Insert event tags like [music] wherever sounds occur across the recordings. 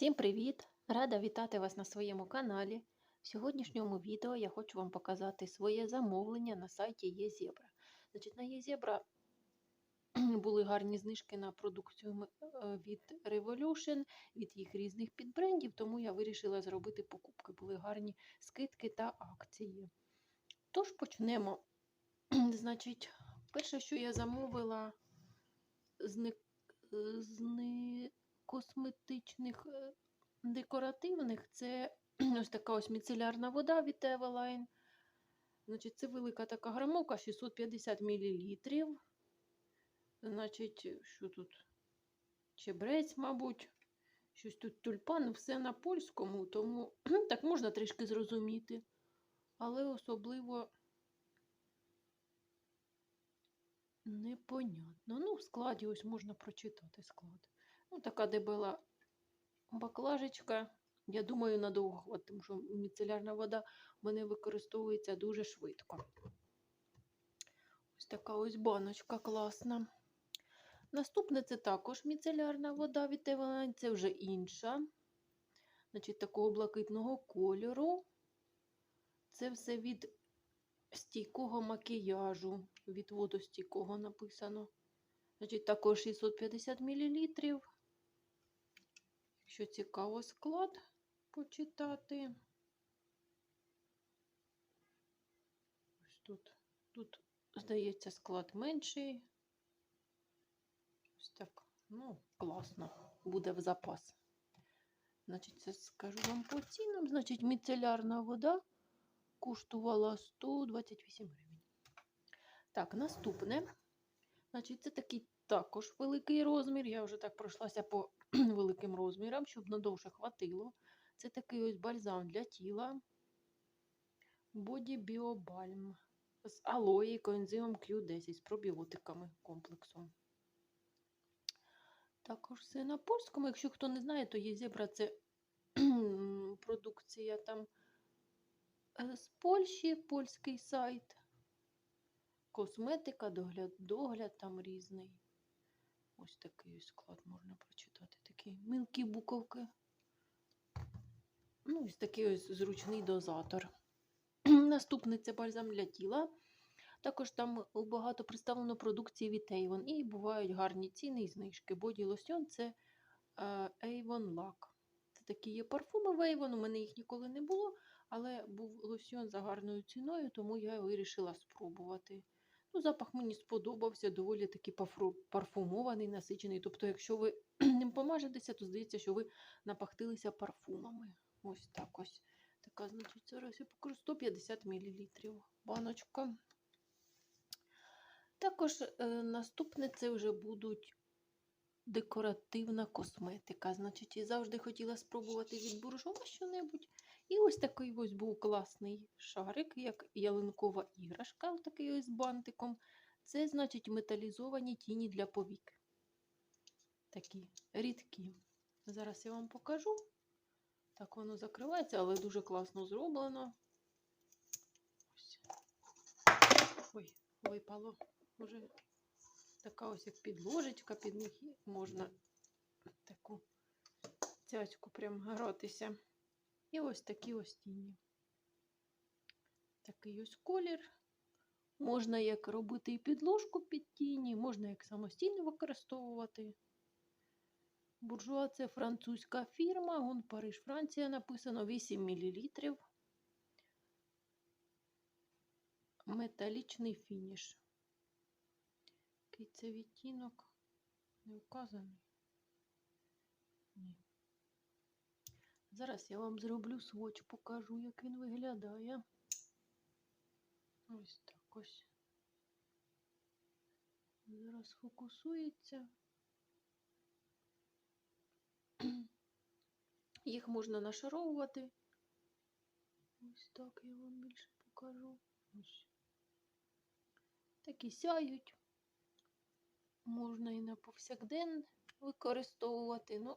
Всім привіт! Рада вітати вас на своєму каналі. В сьогоднішньому відео я хочу вам показати своє замовлення на сайті ЄЗебра. Значить, на ЄЗебра [clears throat] були гарні знижки на продукцію е, від Revolution, від їх різних підбрендів, тому я вирішила зробити покупки. Були гарні скидки та акції. Тож почнемо. [clears throat] Значить, перше, що я замовила з, не, з не косметичних е, декоративних, це [clears throat] ось така ось міцелярна вода від Eveline. Значить, це велика така грамовка, 650 мл. Значить, що тут? Чебрець, мабуть. Щось тут тюльпан, все на польському, тому [clears throat] так можна трішки зрозуміти. Але особливо непонятно. Ну, в складі ось можна прочитати склад. Ну, така дебела баклажечка. Я думаю, надовго хватить, тому що міцелярна вода в мене використовується дуже швидко. Ось така ось баночка класна. Наступне це також міцелярна вода від Eveline, це вже інша. Значить, такого блакитного кольору. Це все від стійкого макіяжу, від водостійкого написано. Значить, також 650 мл. Якщо цікаво склад почитати. Ось тут, тут, здається, склад менший. Ось так. Ну, класно. Буде в запас. Значить, це скажу вам по цінам. Значить, міцелярна вода коштувала 128 гривень. Так, наступне. Значить, це такий також великий розмір. Я вже так пройшлася по [clears throat] великим розмірам, щоб надовше хватило. Це такий ось бальзам для тіла. Bio Balm з алої, коензимом Q10 з пробіотиками комплексом. Також все на польському. Якщо хто не знає, то є зебра це [clears throat] продукція там е, з Польщі, польський сайт. Косметика, догляд, догляд там різний. Ось такий склад можна прочитати. Такі мілкі буковки. Ну, ось такий ось зручний дозатор. [clears throat] Наступний це бальзам для тіла. Також там багато представлено продукції від Avon. І бувають гарні ціни і знижки. Боді лосьон це е, Avon Lac. Це такі є парфуми в Avon. У мене їх ніколи не було, але був лосьон за гарною ціною, тому я вирішила спробувати. Ну, запах мені сподобався, доволі таки парфумований, насичений. Тобто, якщо ви [clears throat] ним помажетеся, то здається, що ви напахтилися парфумами. Ось так ось. Така, значить, зараз я покажу 150 мл баночка. Також е, наступне це вже будуть декоративна косметика. Значить, я завжди хотіла спробувати від буржуа що-небудь. І ось такий ось був класний шарик, як ялинкова іграшка, такий ось з бантиком. Це, значить, металізовані тіні для повік. Такі рідкі. Зараз я вам покажу. Так воно закривається, але дуже класно зроблено. Ось. Ой, випало. Може, така ось як підложечка під них можна таку цяцьку прям гратися. І ось такі ось тіні. Такий ось колір. Можна як робити і підложку під тіні, можна як самостійно використовувати. Буржуа це французька фірма, Гон Париж, Франція написано 8 мл. Металічний фініш. Який це відтінок не вказаний. Зараз я вам зроблю своч, покажу, як він виглядає. Ось так ось. Зараз фокусується. [clears throat] Їх можна нашаровувати. Ось так я вам більше покажу. Такі сяють. Можна і на повсякден використовувати. Ну,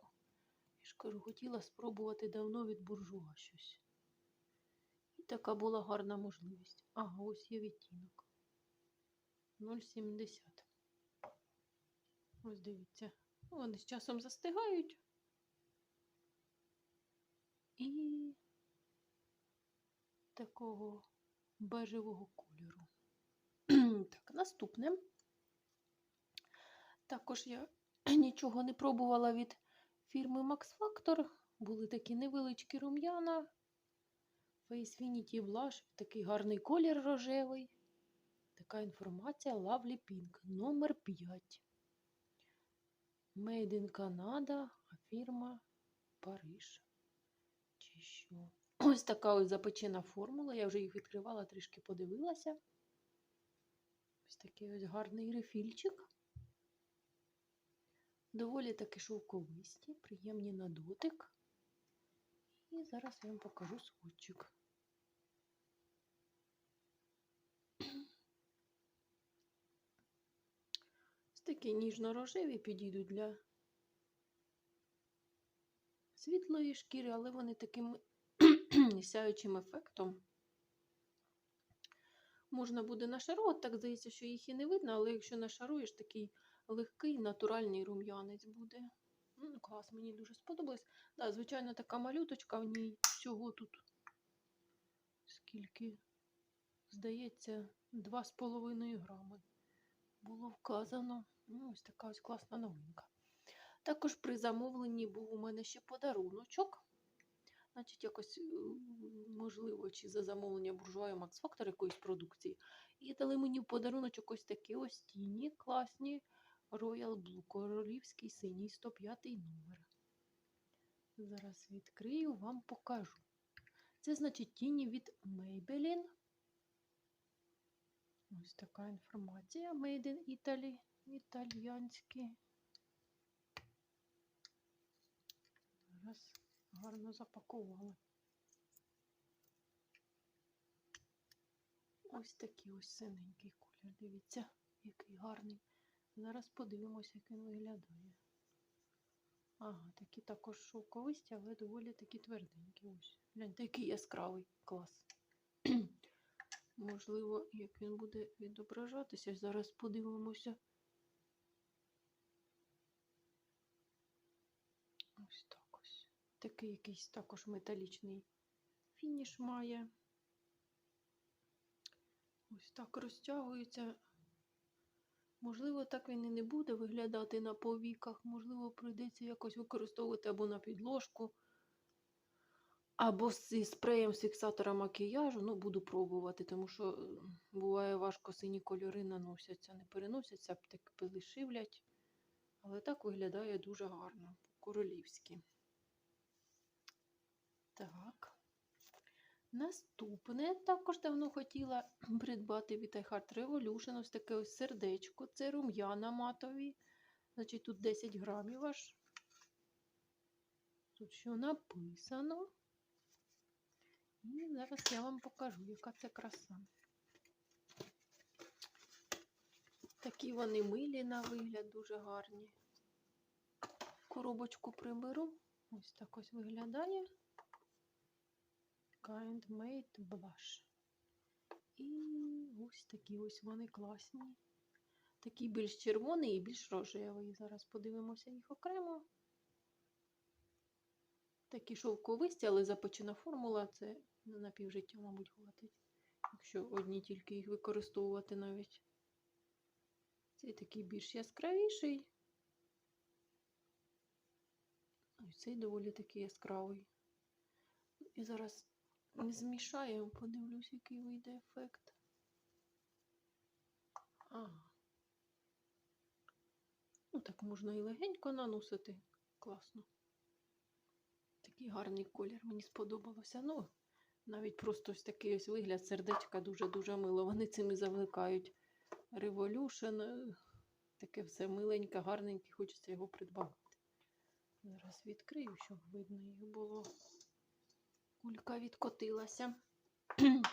кажу, хотіла спробувати давно від буржуа щось. І така була гарна можливість. Ага, ось є відтінок. 0,70. Ось дивіться. Вони з часом застигають. і такого бежевого кольору. [clears throat] так, наступне. Також я [clears throat] нічого не пробувала від фірми Max Factor. Були такі невеличкі рум'яна. Face Finity Blush, такий гарний колір рожевий. Така інформація Lovely Pink, номер 5. Made in Canada, а фірма Париж. Чи що? Ось така ось запечена формула. Я вже їх відкривала, трішки подивилася. Ось такий ось гарний рефільчик. Доволі таки шовковисті, приємні на дотик. І зараз я вам покажу сводчик. Ось такі ніжно-рожеві підійдуть для світлої шкіри, але вони таким [clears throat] сяючим ефектом. Можна буде нашарувати, так здається, що їх і не видно, але якщо нашаруєш, такий легкий натуральний рум'янець буде. Ну, клас, мені дуже сподобалось. Да, звичайно, така малюточка, в ній всього тут скільки, здається, 2,5 грами було вказано. Ну, ось така ось класна новинка. Також при замовленні був у мене ще подаруночок. Значить, якось, можливо, чи за замовлення буржуаю Max Factor якоїсь продукції. І дали мені в подаруночок ось такі ось тіні класні Royal Blue, королівський синій 105 номер. Зараз відкрию, вам покажу. Це значить тіні від Maybelline. Ось така інформація. Made in Italy, італіянські. Зараз гарно запакували. Ось такий ось синенький колір. Дивіться, який гарний. Зараз подивимося, як він виглядає. Ага, такі також шовковисті, але доволі такі тверденькі. Ось. Гляньте, який яскравий клас. [clears throat] Можливо, як він буде відображатися. Зараз подивимося. Ось так ось. Такий якийсь також металічний фініш має. Ось так розтягується. Можливо, так він і не буде виглядати на повіках, можливо, прийдеться якось використовувати або на підложку, або зі спреєм з фіксатора макіяжу. Ну, буду пробувати, тому що е, буває важко сині кольори наносяться, не переносяться, так пили шивлять. Але так виглядає дуже гарно, по-королівськи. Так. Наступне також давно хотіла [clears throat] придбати від iHeart Revolution. Ось таке ось сердечко. Це рум'яна матові. Значить, тут 10 грамів аж. Тут що написано. І зараз я вам покажу, яка це краса. Такі вони милі на вигляд, дуже гарні. Коробочку приберу. Ось так ось виглядає. Kind Made Blush. І ось такі ось вони класні. Такий більш червоний і більш рожевий. Зараз подивимося їх окремо. Такі шовковисті, але запечена формула це на півжиття, мабуть, хватить. Якщо одні тільки їх використовувати навіть. Цей такий більш яскравіший. Ось цей доволі такий яскравий. І зараз Змішаємо, подивлюсь, який вийде ефект. Ага. Ну, так можна і легенько наносити. Класно. Такий гарний колір, мені сподобалося. Ну, навіть просто ось такий ось вигляд сердечка дуже-дуже мило. Вони цим і завлекають. Revolution. Таке все миленьке, гарненьке, хочеться його придбати. Зараз відкрию, щоб видно їх було. Кулька відкотилася. [clears throat]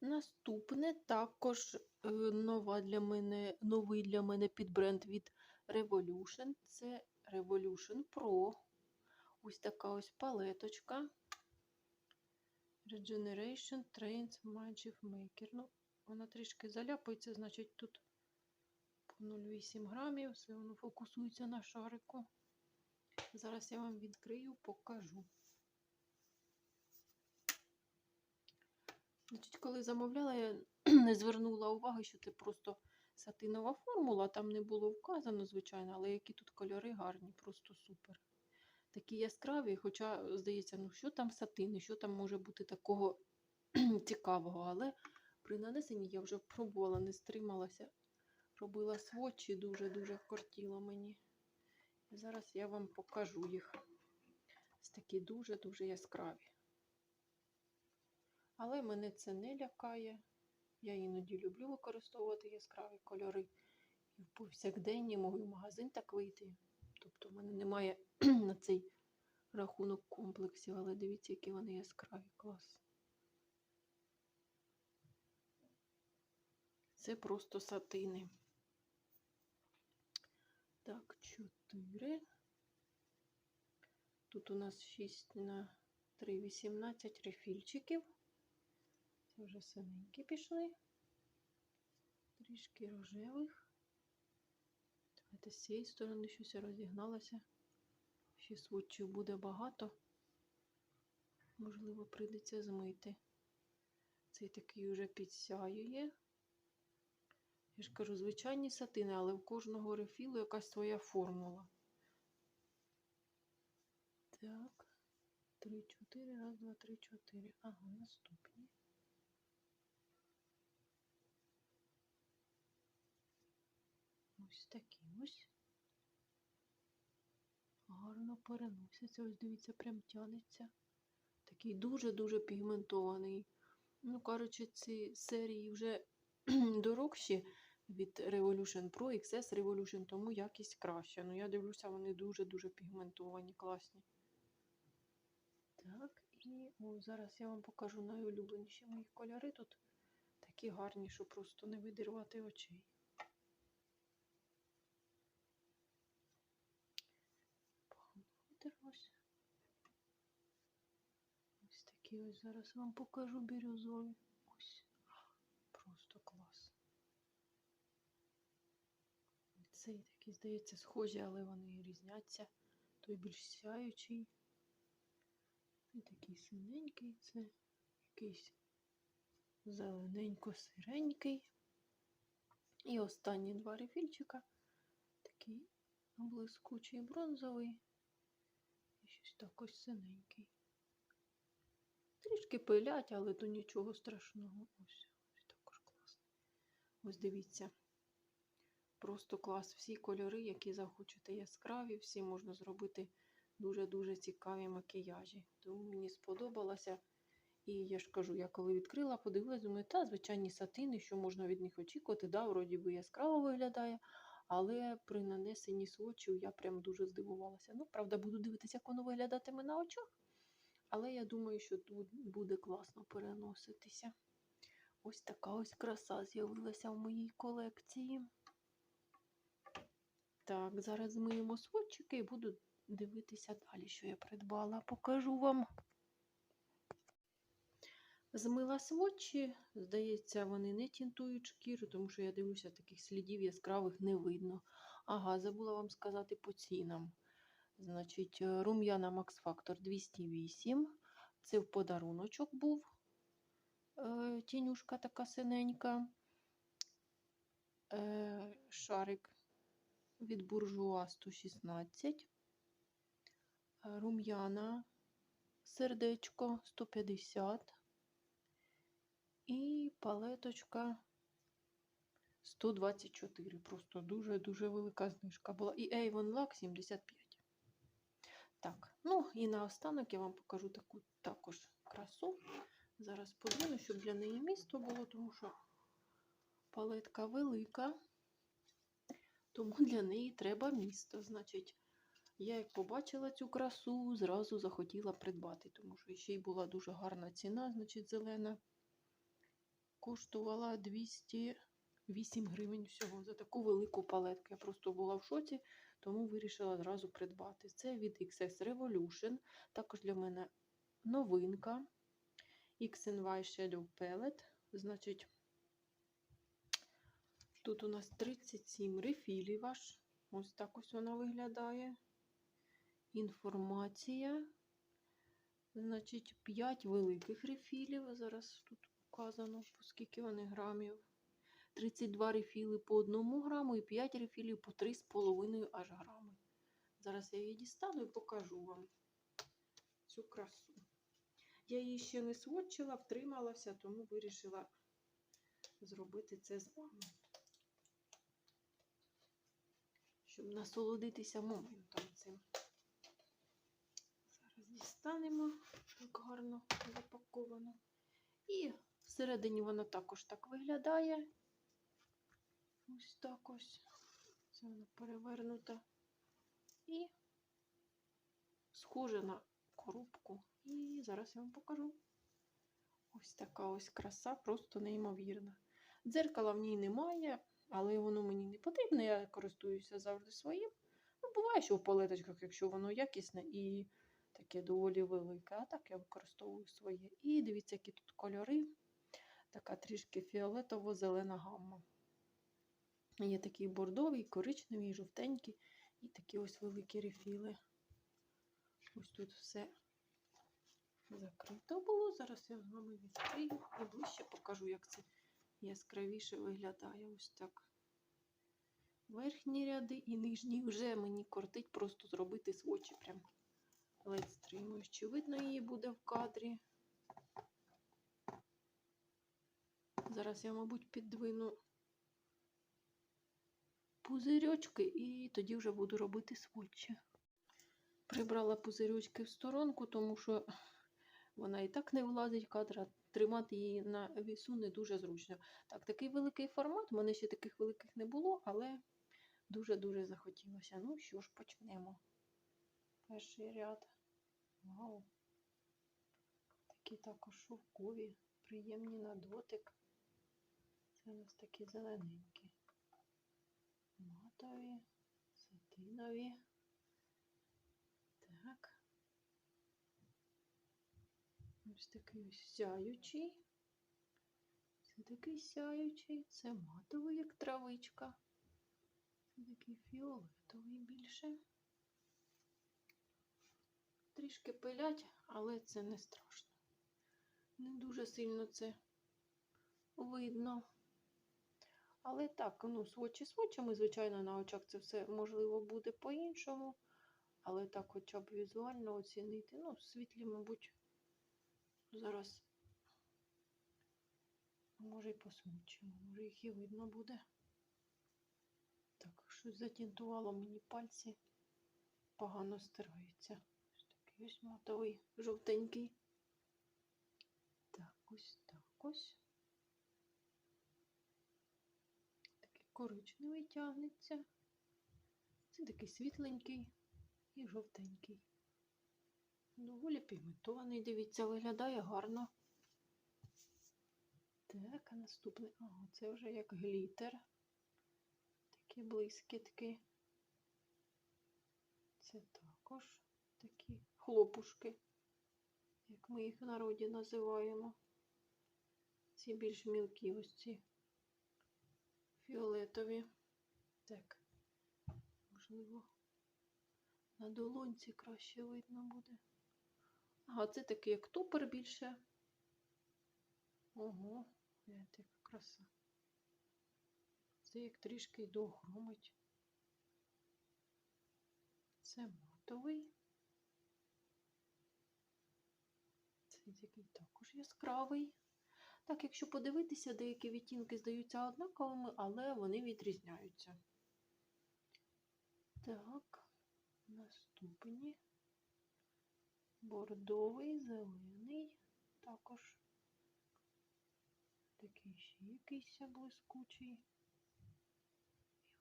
Наступне також е, нова для мене, новий для мене підбренд від Revolution. Це Revolution Pro. Ось така ось палеточка. Regeneration Trains Magic Maker. Ну, вона трішки заляпується, значить, тут по 0,8 грамів, все воно фокусується на шарику. Зараз я вам відкрию, покажу. Значить, коли замовляла, я [clears throat] не звернула уваги, що це просто сатинова формула. Там не було вказано, звичайно, але які тут кольори гарні, просто супер. Такі яскраві, хоча, здається, ну що там сатини, що там може бути такого [clears throat] цікавого. Але при нанесенні я вже пробувала, не стрималася. Робила сводчі, дуже-дуже кортіло мені. І зараз я вам покажу їх. Такі дуже-дуже яскраві. Але мене це не лякає. Я іноді люблю використовувати яскраві кольори. І в повсякденні можу в магазин так вийти. Тобто в мене немає [clears throat] на цей рахунок комплексів, але дивіться, які вони яскраві. Клас. Це просто сатини. Так, 4. Тут у нас 6 на 3, 18 рефільчиків. Це вже синенькі пішли. Трішки рожевих. Давайте з цієї сторони щось я розігналася. Ще сводчів буде багато. Можливо, прийдеться змити. Цей такий вже підсяює. Я ж кажу, звичайні сатини, але в кожного рефілу якась своя формула. Так. 3, 4, раз, два, три, чотири. Ага, наступні. Такі ось. Гарно переноситься. Ось дивіться, прям тянеться. Такий дуже-дуже пігментований. Ну, кажучи, ці серії вже [clears throat] дорогші від Revolution Pro, XS Revolution, тому якість краща. Ну, я дивлюся, вони дуже-дуже пігментовані, класні. Так, і о, зараз я вам покажу найулюбленіші мої кольори. Тут такі гарні, що просто не видирвати очей. Ось. Ось такі ось зараз вам покажу бірюзові. Ось. Просто клас. Цей такий, здається, схожі, але вони різняться. Той більш сяючий. І такий синенький, це якийсь зелененько-сиренький. І останні два рефільчика. Такий блискучий бронзовий. І щось так ось синенький. Трішки пилять, але то нічого страшного. Ось, ось також класно. Ось дивіться. Просто клас. Всі кольори, які захочете яскраві, всі можна зробити дуже-дуже цікаві макіяжі. Тому мені сподобалося. І я ж кажу, я коли відкрила, подивилась, думаю, та звичайні сатини, що можна від них очікувати. Да, вроді би яскраво виглядає, але при нанесенні свочів я прям дуже здивувалася. Ну, правда, буду дивитися, як воно виглядатиме на очах. Але я думаю, що тут буде класно переноситися. Ось така ось краса з'явилася в моїй колекції. Так, зараз змиємо сводчики і буду дивитися далі, що я придбала. Покажу вам. Змила сводчі, здається, вони не тінтують шкіру, тому що я дивлюся, таких слідів яскравих не видно. Ага, забула вам сказати по цінам. Значить, рум'яна Max Factor 208. Це в подаруночок був. Е, тінюшка така синенька. Е, шарик від буржуа 116. Е, Рум'яна сердечко 150. І палеточка 124. Просто дуже-дуже велика знижка була. І Avon Lac 75. Так, ну і наостанок я вам покажу таку також красу. Зараз подвину, щоб для неї місто було, тому що палетка велика, тому для неї треба місто. Значить, я як побачила цю красу, зразу захотіла придбати, тому що ще й була дуже гарна ціна, значить, зелена. Коштувала 208 гривень всього за таку велику палетку. Я просто була в шоці, тому вирішила одразу придбати. Це від XS Revolution. Також для мене новинка. XNY Shadow Palette. Значить, тут у нас 37 рефілів аж. Ось так ось вона виглядає. інформація. Значить, 5 великих рефілів. Зараз тут вказано, скільки вони грамів. 32 рефіли по 1 граму і 5 рефілів по 3,5 аж грами. Зараз я її дістану і покажу вам цю красу. Я її ще не сводчила, втрималася, тому вирішила зробити це з вами. Щоб насолодитися моментом цим. Зараз дістанемо, так гарно запаковано. І всередині вона також так виглядає. Ось так ось. Це вона перевернута. І схоже на коробку. І зараз я вам покажу. Ось така ось краса, просто неймовірна. Дзеркала в ній немає, але воно мені не потрібно, я користуюся завжди своїм. Ну, буває, що в палеточках, якщо воно якісне і таке доволі велике, а так я використовую своє. І дивіться, які тут кольори. Така трішки фіолетово-зелена гамма. Є такий бордовий, коричневий, жовтенький і такі ось великі рефіли. Ось тут все закрито було. Зараз я з вами відкрию і ближче покажу, як це яскравіше виглядає. Ось так. Верхні ряди і нижні вже мені кортить просто зробити свочі. Прям ледь стримую. Чи видно її буде в кадрі? Зараз я, мабуть, піддвину пузирьочки і тоді вже буду робити сводчі. Прибрала пузирьочки в сторонку, тому що вона і так не влазить в кадр, а тримати її на вісу не дуже зручно. Так, такий великий формат, у мене ще таких великих не було, але дуже-дуже захотілося. Ну що ж, почнемо. Перший ряд. Вау. Такі також шовкові, приємні на дотик. Це у нас такі зелененькі. Матові, сатинові. Так. Ось такий ось сяючий. Це такий сяючий, це матовий, як травичка. Це такий фіолетовий більше. Трішки пилять, але це не страшно. Не дуже сильно це видно. Але так, ну, свочі свочами, звичайно, на очах це все можливо буде по-іншому. Але так хоча б візуально оцінити. Ну, світлі, мабуть, зараз може і посмучимо, може їх і видно буде. Так, щось затінтувало мені пальці, погано стираються. Ось такий ось матовий, жовтенький. Так, ось так ось. Коричневий тягнеться. Це такий світленький і жовтенький. Доволі пігментований, дивіться, виглядає гарно. Так, а наступний. Ага, це вже як глітер. Такі блискітки. Це також такі хлопушки, як ми їх в народі називаємо. Ці більш мілкі ось ці фіолетові. Так, можливо, на долонці краще видно буде. Ага, це такий як топер більше. Ого, яка краса. Це як трішки й догромить. Це матовий. Це такий також яскравий. Так, якщо подивитися, деякі відтінки здаються однаковими, але вони відрізняються. Так, наступні. Бордовий, зелений, також такий ще якийсь блискучий. І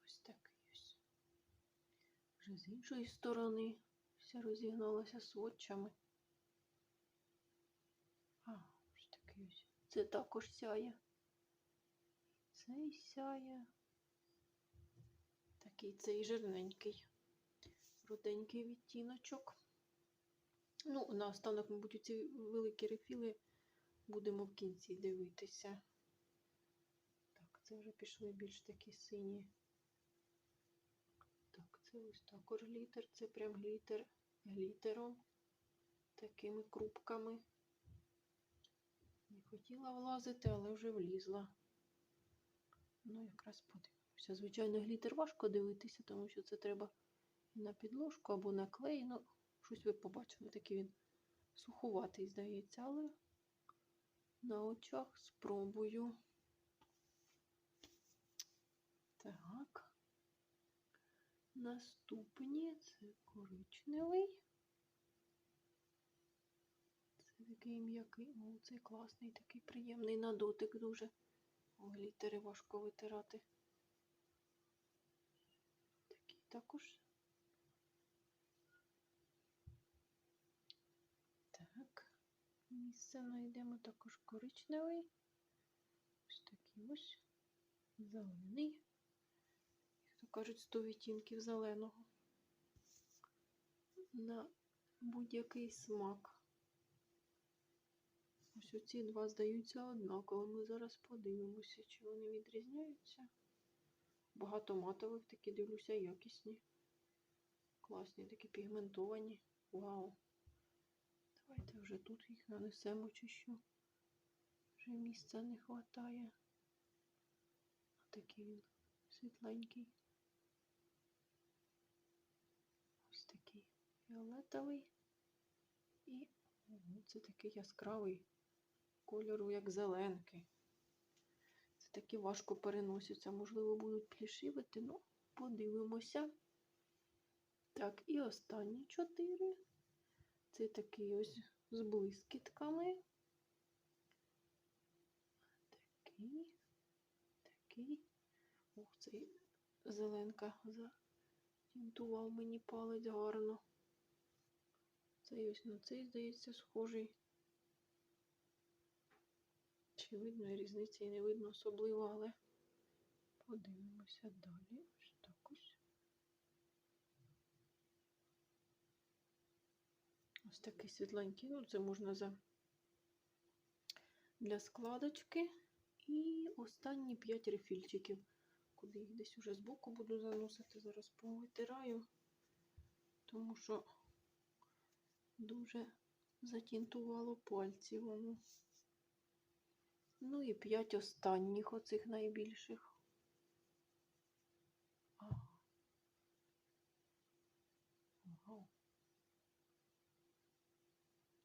ось такий ось. Вже з іншої сторони все розігналося сводчами. А, ось такий ось. Це також сяє. Цей сяє. Такий цей жирненький, руденький відтіночок. Ну, наостанок, мабуть, ці великі рефіли будемо в кінці дивитися. Так, це вже пішли більш такі сині. Так, це ось також глітер, це прям глітер. глітером, такими крупками. Не хотіла влазити, але вже влізла. Ну, якраз подивимося. Звичайно, глітер важко дивитися, тому що це треба на підложку або на клей. Ну, щось ви побачили, такий він сухуватий, здається, але на очах спробую. Так. Наступні це коричневий. Це такий м'який, о, цей класний, такий приємний на дотик дуже. О, глітери важко витирати. Такий також. Так, місце знайдемо також коричневий. Ось такий ось зелений. Як то кажуть, 100 відтінків зеленого. На будь-який смак. Ось оці два здаються однаково. Ми зараз подивимося, чи вони відрізняються. Багато матових такі дивлюся, якісні. Класні, такі пігментовані. Вау. Давайте вже тут їх нанесемо чи що. Вже місця не вистачає. Такий він світленький. Ось такий фіолетовий. І це такий яскравий кольору, як зеленки. Це такі важко переносяться. Можливо, будуть плішивити, ну, подивимося. Так, і останні чотири. Це такий ось з блискітками. Такий, такий. Ох, цей зеленка затінтував мені палець гарно. Цей ось на цей, здається, схожий. Чи видно різниці і не видно особливо, але подивимося далі. Ось такий світленький. Ну, це можна за для складочки. І останні 5 рефільчиків. Куди їх десь уже збоку буду заносити. Зараз повитираю, тому що дуже затінтувало пальці воно. Ну і 5 останніх оцих найбільших.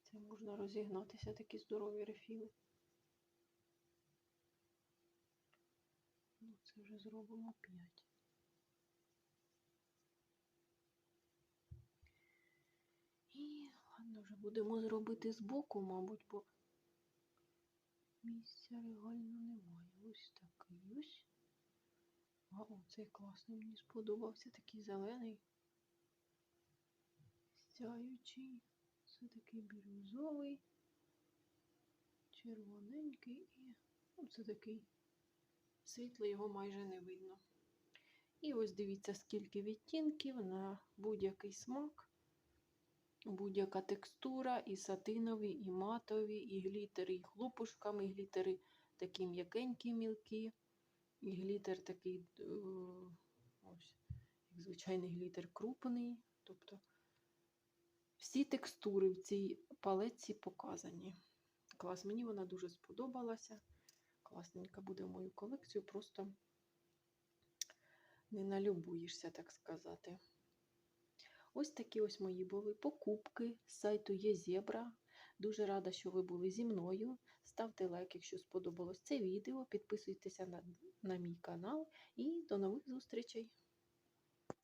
Це можна розігнатися такі здорові рефіли. Ну, це вже зробимо 5. І ладно, вже будемо зробити збоку, мабуть, бо місця реально немає. Ось такий ось. О, цей класний мені сподобався, такий зелений, стяючий. Це такий бірюзовий, червоненький і ну, це такий світлий, його майже не видно. І ось дивіться, скільки відтінків на будь-який смак, будь-яка текстура, і сатинові, і матові, і глітери, і хлопушками, і глітери такі м'якенькі мілкі, і глітер такий, е, ось, як звичайний глітер крупний. Тобто всі текстури в цій палетці показані. Клас, мені вона дуже сподобалася. Класненька буде в мою колекцію, просто не налюбуєшся, так сказати. Ось такі ось мої були покупки з сайту ЄЗебра. Дуже рада, що ви були зі мною. Ставте лайк, якщо сподобалось це відео. Підписуйтеся на, на мій канал і до нових зустрічей!